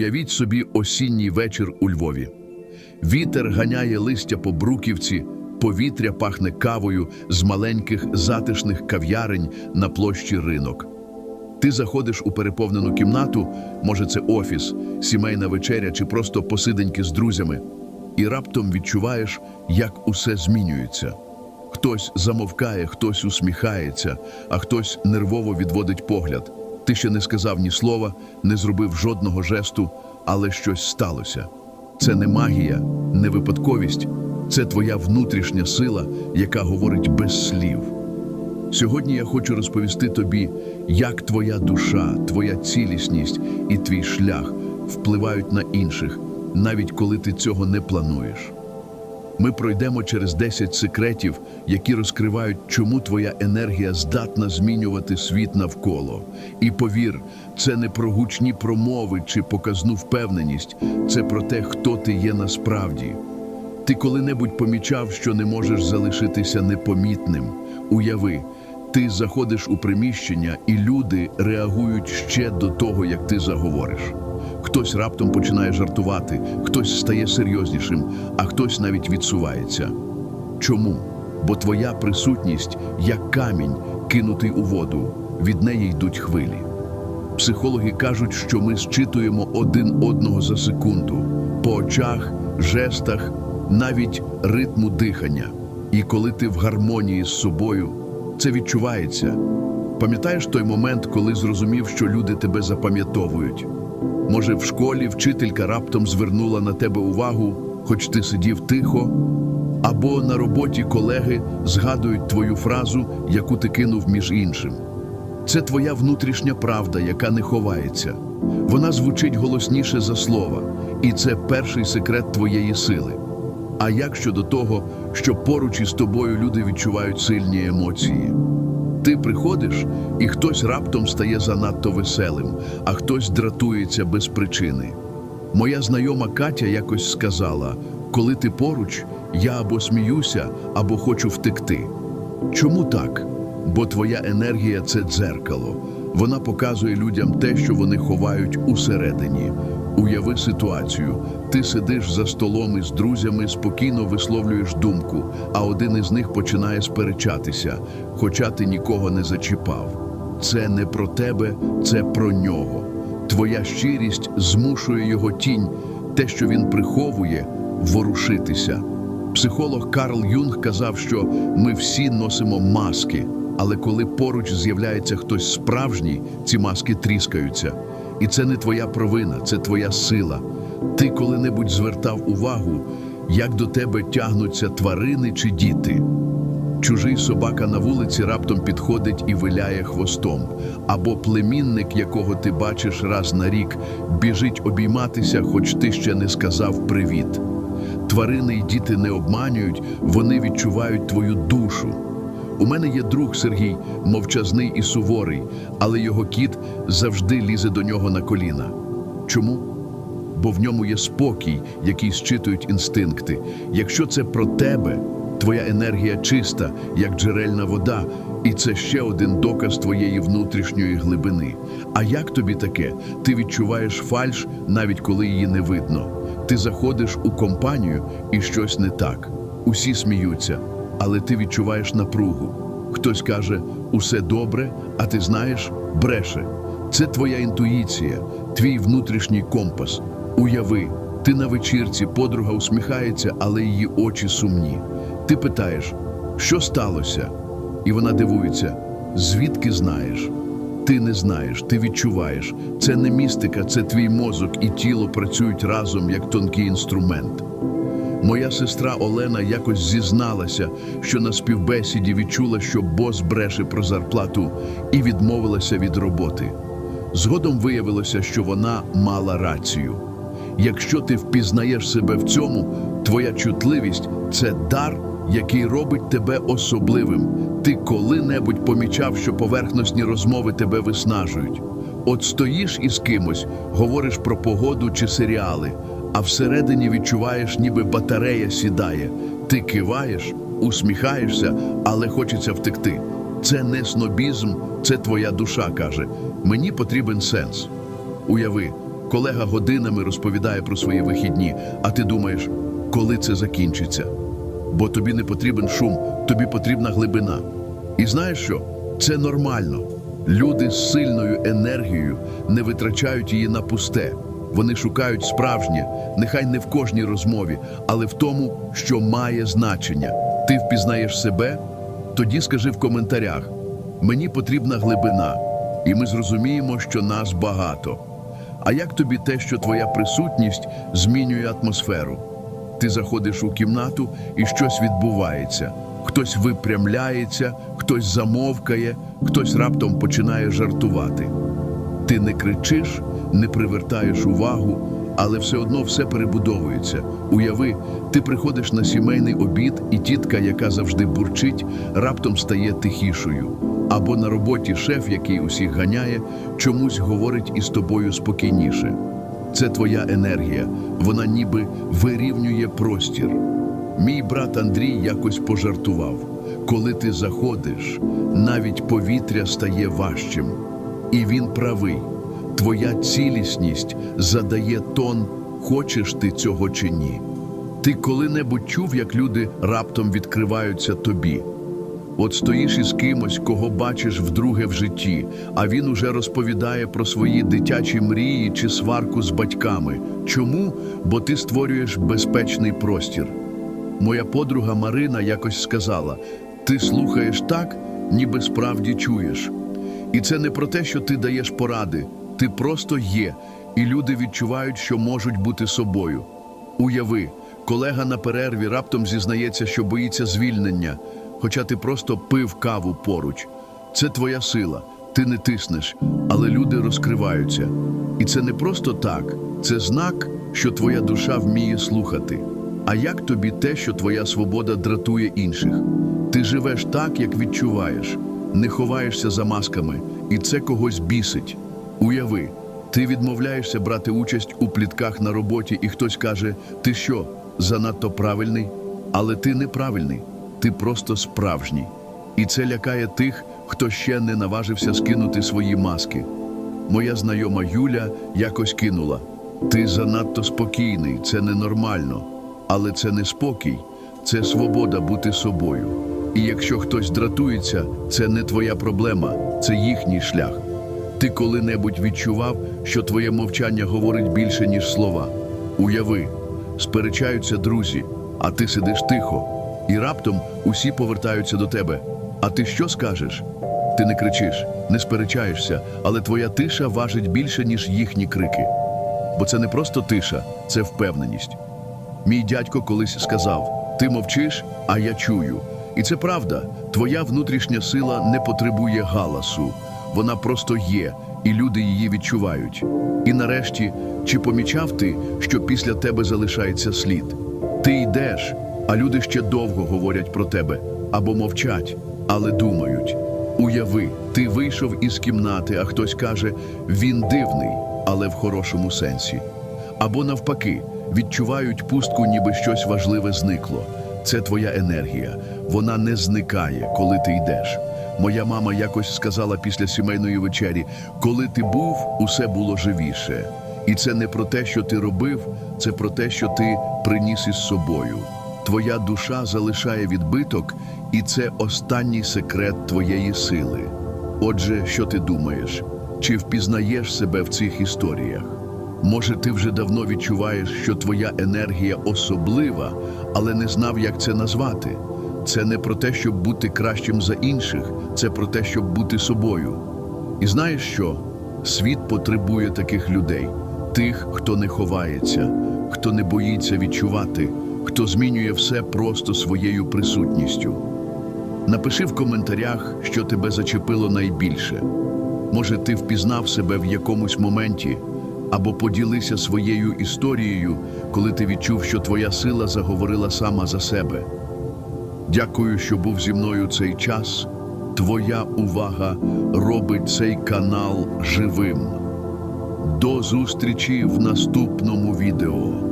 Уявіть собі осінній вечір у Львові. Вітер ганяє листя по бруківці, повітря пахне кавою з маленьких затишних кав'ярень на площі ринок. Ти заходиш у переповнену кімнату, може це офіс, сімейна вечеря чи просто посиденьки з друзями, і раптом відчуваєш, як усе змінюється. Хтось замовкає, хтось усміхається, а хтось нервово відводить погляд. Ти ще не сказав ні слова, не зробив жодного жесту, але щось сталося. Це не магія, не випадковість, це твоя внутрішня сила, яка говорить без слів. Сьогодні я хочу розповісти тобі, як твоя душа, твоя цілісність і твій шлях впливають на інших, навіть коли ти цього не плануєш. Ми пройдемо через 10 секретів, які розкривають, чому твоя енергія здатна змінювати світ навколо. І повір, це не про гучні промови чи показну впевненість, це про те, хто ти є насправді. Ти коли-небудь помічав, що не можеш залишитися непомітним. Уяви, ти заходиш у приміщення, і люди реагують ще до того, як ти заговориш. Хтось раптом починає жартувати, хтось стає серйознішим, а хтось навіть відсувається. Чому? Бо твоя присутність як камінь, кинутий у воду, від неї йдуть хвилі. Психологи кажуть, що ми зчитуємо один одного за секунду по очах, жестах, навіть ритму дихання. І коли ти в гармонії з собою, це відчувається. Пам'ятаєш той момент, коли зрозумів, що люди тебе запам'ятовують? Може, в школі вчителька раптом звернула на тебе увагу, хоч ти сидів тихо, або на роботі колеги згадують твою фразу, яку ти кинув між іншим. Це твоя внутрішня правда, яка не ховається. Вона звучить голосніше за слова, і це перший секрет твоєї сили. А як щодо того, що поруч із тобою люди відчувають сильні емоції? Ти приходиш, і хтось раптом стає занадто веселим, а хтось дратується без причини. Моя знайома Катя якось сказала: коли ти поруч, я або сміюся, або хочу втекти. Чому так? Бо твоя енергія це дзеркало. Вона показує людям те, що вони ховають усередині. Уяви ситуацію. Ти сидиш за столом із друзями, спокійно висловлюєш думку, а один із них починає сперечатися, хоча ти нікого не зачіпав. Це не про тебе, це про нього. Твоя щирість змушує його тінь, те, що він приховує, ворушитися. Психолог Карл Юнг казав, що ми всі носимо маски, але коли поруч з'являється хтось справжній, ці маски тріскаються. І це не твоя провина, це твоя сила. Ти коли-небудь звертав увагу, як до тебе тягнуться тварини чи діти. Чужий собака на вулиці раптом підходить і виляє хвостом, або племінник, якого ти бачиш раз на рік, біжить обійматися, хоч ти ще не сказав привіт. Тварини й діти не обманюють, вони відчувають твою душу. У мене є друг Сергій, мовчазний і суворий, але його кіт завжди лізе до нього на коліна. Чому? Бо в ньому є спокій, який зчитують інстинкти. Якщо це про тебе, твоя енергія чиста, як джерельна вода, і це ще один доказ твоєї внутрішньої глибини. А як тобі таке? Ти відчуваєш фальш, навіть коли її не видно. Ти заходиш у компанію і щось не так. Усі сміються, але ти відчуваєш напругу. Хтось каже, усе добре, а ти знаєш, бреше. Це твоя інтуїція, твій внутрішній компас. Уяви, ти на вечірці, подруга усміхається, але її очі сумні. Ти питаєш, що сталося? І вона дивується, звідки знаєш? Ти не знаєш, ти відчуваєш. Це не містика, це твій мозок і тіло працюють разом як тонкий інструмент. Моя сестра Олена якось зізналася, що на співбесіді відчула, що бос бреше про зарплату і відмовилася від роботи. Згодом виявилося, що вона мала рацію. Якщо ти впізнаєш себе в цьому, твоя чутливість це дар, який робить тебе особливим. Ти коли-небудь помічав, що поверхностні розмови тебе виснажують. От стоїш із кимось, говориш про погоду чи серіали, а всередині відчуваєш, ніби батарея сідає. Ти киваєш, усміхаєшся, але хочеться втекти. Це не снобізм, це твоя душа каже. Мені потрібен сенс. Уяви, Колега годинами розповідає про свої вихідні, а ти думаєш, коли це закінчиться? Бо тобі не потрібен шум, тобі потрібна глибина. І знаєш що? Це нормально. Люди з сильною енергією не витрачають її на пусте. Вони шукають справжнє, нехай не в кожній розмові, але в тому, що має значення. Ти впізнаєш себе? Тоді скажи в коментарях: мені потрібна глибина, і ми зрозуміємо, що нас багато. А як тобі те, що твоя присутність змінює атмосферу? Ти заходиш у кімнату і щось відбувається. Хтось випрямляється, хтось замовкає, хтось раптом починає жартувати. Ти не кричиш, не привертаєш увагу, але все одно все перебудовується. Уяви, ти приходиш на сімейний обід, і тітка, яка завжди бурчить, раптом стає тихішою. Або на роботі шеф, який усіх ганяє, чомусь говорить із тобою спокійніше. Це твоя енергія, вона ніби вирівнює простір. Мій брат Андрій якось пожартував: коли ти заходиш, навіть повітря стає важчим. І він правий. Твоя цілісність задає тон, хочеш ти цього чи ні. Ти коли-небудь чув, як люди раптом відкриваються тобі. От стоїш із кимось, кого бачиш вдруге в житті, а він уже розповідає про свої дитячі мрії чи сварку з батьками. Чому? Бо ти створюєш безпечний простір. Моя подруга Марина якось сказала: ти слухаєш так, ніби справді чуєш. І це не про те, що ти даєш поради, ти просто є, і люди відчувають, що можуть бути собою. Уяви, колега на перерві раптом зізнається, що боїться звільнення, хоча ти просто пив каву поруч. Це твоя сила, ти не тиснеш, але люди розкриваються. І це не просто так, це знак, що твоя душа вміє слухати. А як тобі те, що твоя свобода дратує інших? Ти живеш так, як відчуваєш, не ховаєшся за масками, і це когось бісить. Уяви, ти відмовляєшся брати участь у плітках на роботі, і хтось каже: Ти що, занадто правильний? Але ти неправильний, ти просто справжній. І це лякає тих, хто ще не наважився скинути свої маски. Моя знайома Юля якось кинула: Ти занадто спокійний, це ненормально. Але це не спокій, це свобода бути собою. І якщо хтось дратується, це не твоя проблема, це їхній шлях. Ти коли-небудь відчував, що твоє мовчання говорить більше, ніж слова. Уяви, сперечаються друзі, а ти сидиш тихо, і раптом усі повертаються до тебе. А ти що скажеш? Ти не кричиш, не сперечаєшся, але твоя тиша важить більше, ніж їхні крики. Бо це не просто тиша, це впевненість. Мій дядько колись сказав: Ти мовчиш, а я чую. І це правда, твоя внутрішня сила не потребує галасу, вона просто є, і люди її відчувають. І нарешті, чи помічав ти, що після тебе залишається слід? Ти йдеш, а люди ще довго говорять про тебе або мовчать, але думають. Уяви, ти вийшов із кімнати, а хтось каже, він дивний, але в хорошому сенсі. Або навпаки, відчувають пустку, ніби щось важливе зникло. Це твоя енергія. Вона не зникає, коли ти йдеш. Моя мама якось сказала після сімейної вечері: коли ти був, усе було живіше. І це не про те, що ти робив, це про те, що ти приніс із собою. Твоя душа залишає відбиток, і це останній секрет твоєї сили. Отже, що ти думаєш? Чи впізнаєш себе в цих історіях? Може, ти вже давно відчуваєш, що твоя енергія особлива, але не знав, як це назвати. Це не про те, щоб бути кращим за інших, це про те, щоб бути собою. І знаєш що? Світ потребує таких людей, тих, хто не ховається, хто не боїться відчувати, хто змінює все просто своєю присутністю. Напиши в коментарях, що тебе зачепило найбільше. Може, ти впізнав себе в якомусь моменті, або поділися своєю історією, коли ти відчув, що твоя сила заговорила сама за себе. Дякую, що був зі мною цей час. Твоя увага робить цей канал живим. До зустрічі в наступному відео.